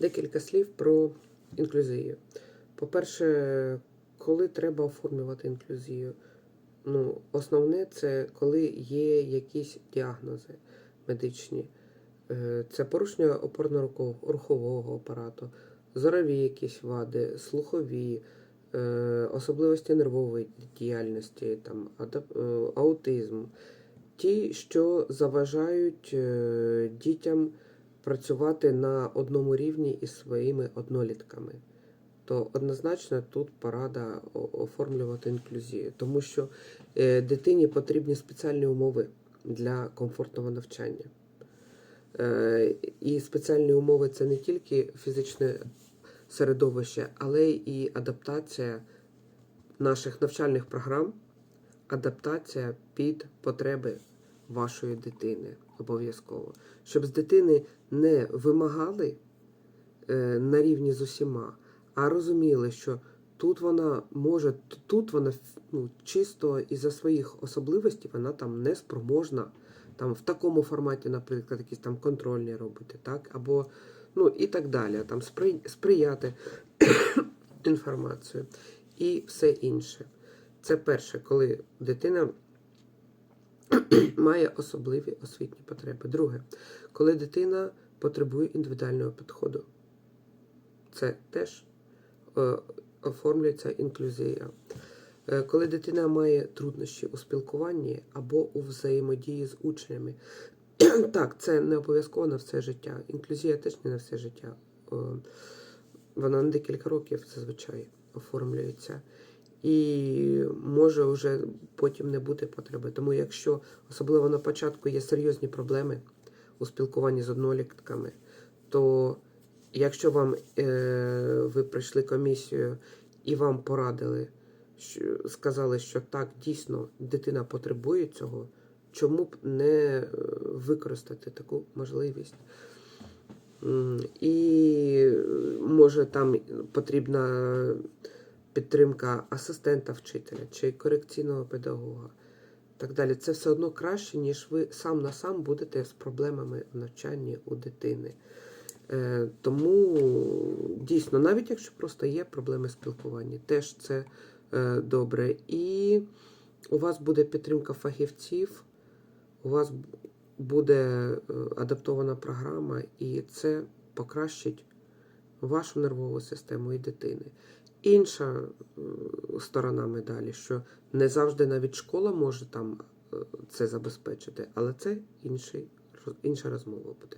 Декілька слів про інклюзію. По-перше, коли треба оформлювати інклюзію? Ну, основне це коли є якісь діагнози медичні. Е, Це порушення опорно-рухового апарату, зорові якісь вади, слухові, е, особливості нервової діяльності, там, е, аутизм. Ті, що заважають дітям працювати на одному рівні із своїми однолітками, то однозначно тут порада оформлювати інклюзію, тому що е, дитині потрібні спеціальні умови для комфортного навчання. Е, І спеціальні умови це не тільки фізичне середовище, але і адаптація наших навчальних програм, адаптація під потреби вашої дитини обов'язково. Щоб з дитини не вимагали е, на рівні з усіма, а розуміли, що тут вона може, тут вона ну, чисто із-за своїх особливостей вона там не спроможна там в такому форматі, наприклад, якісь там контрольні робити, так? Або ну і так далі, там спри- сприяти інформацію і все інше. Це перше, коли дитина має особливі освітні потреби. Друге, коли дитина потребує індивідуального підходу. Це теж е, оформлюється інклюзія. Е, Коли дитина має труднощі у спілкуванні або у взаємодії з учнями. так, це не обов'язково на все життя. Інклюзія теж не на все життя. Е, Вона на декілька років зазвичай оформлюється. І може вже потім не бути потреби. Тому якщо особливо на початку є серйозні проблеми у спілкуванні з однолітками, то якщо вам е, ви прийшли комісію і вам порадили, що, сказали, що так, дійсно дитина потребує цього, чому б не е, використати таку можливість? І е, може там потрібна підтримка асистента вчителя чи корекційного педагога. Так далі. Це все одно краще, ніж ви сам на сам будете з проблемами в навчанні у дитини. Е, тому дійсно, навіть якщо просто є проблеми спілкування, теж це е, добре. І у вас буде підтримка фахівців, у вас буде е, адаптована програма, і це покращить вашу нервову систему і дитини. Інша е, сторона медалі, що не завжди навіть школа може там е, це забезпечити, але це інший, інша розмова буде.